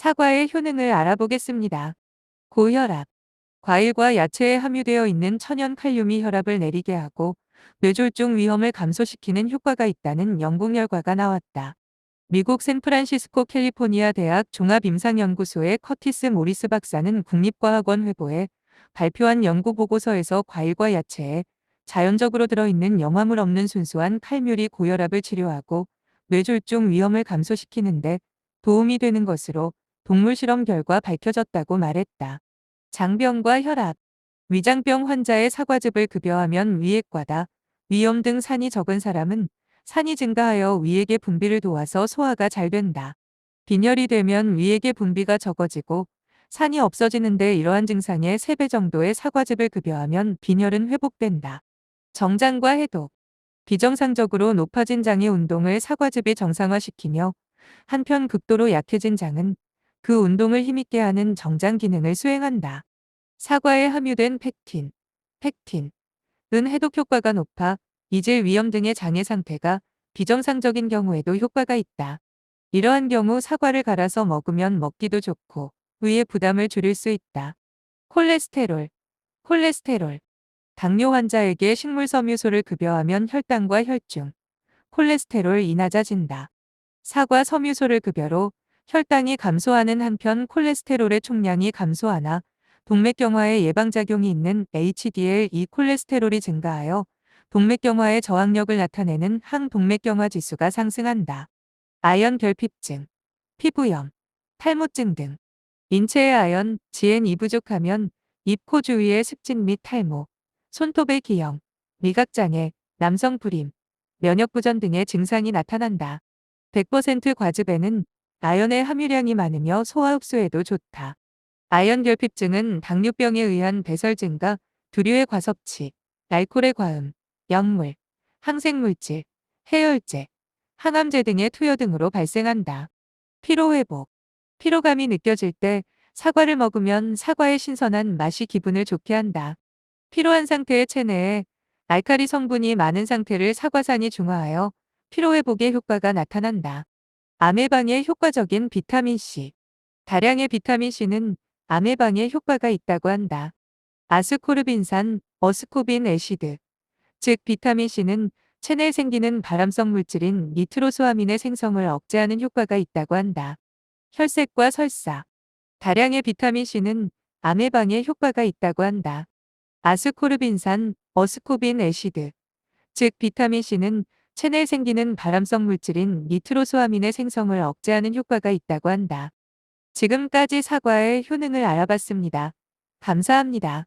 사과의 효능을 알아보겠습니다. 고혈압. 과일과 야채에 함유되어 있는 천연 칼륨이 혈압을 내리게 하고 뇌졸중 위험을 감소시키는 효과가 있다는 연구 결과가 나왔다. 미국 샌프란시스코 캘리포니아 대학 종합임상연구소의 커티스 모리스 박사는 국립과학원 회보에 발표한 연구 보고서에서 과일과 야채에 자연적으로 들어있는 영화물 없는 순수한 칼륨이 고혈압을 치료하고 뇌졸중 위험을 감소시키는데 도움이 되는 것으로 동물 실험 결과 밝혀졌다고 말했다. 장병과 혈압, 위장병 환자의 사과즙을 급여하면 위액과다, 위염 등 산이 적은 사람은 산이 증가하여 위액의 분비를 도와서 소화가 잘 된다. 빈혈이 되면 위액의 분비가 적어지고 산이 없어지는데 이러한 증상의 3배 정도의 사과즙을 급여하면 빈혈은 회복된다. 정장과 해독 비정상적으로 높아진 장의 운동을 사과즙이 정상화시키며 한편 극도로 약해진 장은 그 운동을 힘있게 하는 정장 기능을 수행한다. 사과에 함유된 팩틴, 팩틴, 은 해독 효과가 높아 이질 위염 등의 장애 상태가 비정상적인 경우에도 효과가 있다. 이러한 경우 사과를 갈아서 먹으면 먹기도 좋고 위의 부담을 줄일 수 있다. 콜레스테롤, 콜레스테롤. 당뇨 환자에게 식물 섬유소를 급여하면 혈당과 혈중, 콜레스테롤이 낮아진다. 사과 섬유소를 급여로 혈당이 감소하는 한편 콜레스테롤의 총량이 감소하나 동맥경화의 예방작용이 있는 HDL2 콜레스테롤이 증가하여 동맥경화의 저항력을 나타내는 항동맥경화 지수가 상승한다. 아연 결핍증, 피부염, 탈모증 등 인체의 아연, 지엔이 부족하면 입, 코 주위의 습진 및 탈모, 손톱의 기형, 미각장애, 남성 불임, 면역부전 등의 증상이 나타난다. 100% 과즙에는 아연의 함유량이 많으며 소화 흡수에도 좋다. 아연 결핍증은 당뇨병에 의한 배설 증가, 두류의 과섭취, 알코올의 과음, 약물, 항생물질, 해열제, 항암제 등의 투여 등으로 발생한다. 피로 회복. 피로감이 느껴질 때 사과를 먹으면 사과의 신선한 맛이 기분을 좋게 한다. 피로한 상태의 체내에 알카리 성분이 많은 상태를 사과산이 중화하여 피로 회복의 효과가 나타난다. 암 예방에 효과적인 비타민C. 다량의 비타민C는 암 예방에 효과가 있다고 한다. 아스코르빈산, 어스코빈 애시드. 즉 비타민C는 체내에 생기는 발암성 물질인 니트로소아민의 생성을 억제하는 효과가 있다고 한다. 혈색과 설사. 다량의 비타민C는 암 예방에 효과가 있다고 한다. 아스코르빈산, 어스코빈 애시드. 즉 비타민C는 체내에 생기는 발암성 물질인 니트로소아민의 생성을 억제하는 효과가 있다고 한다. 지금까지 사과의 효능을 알아봤습니다. 감사합니다.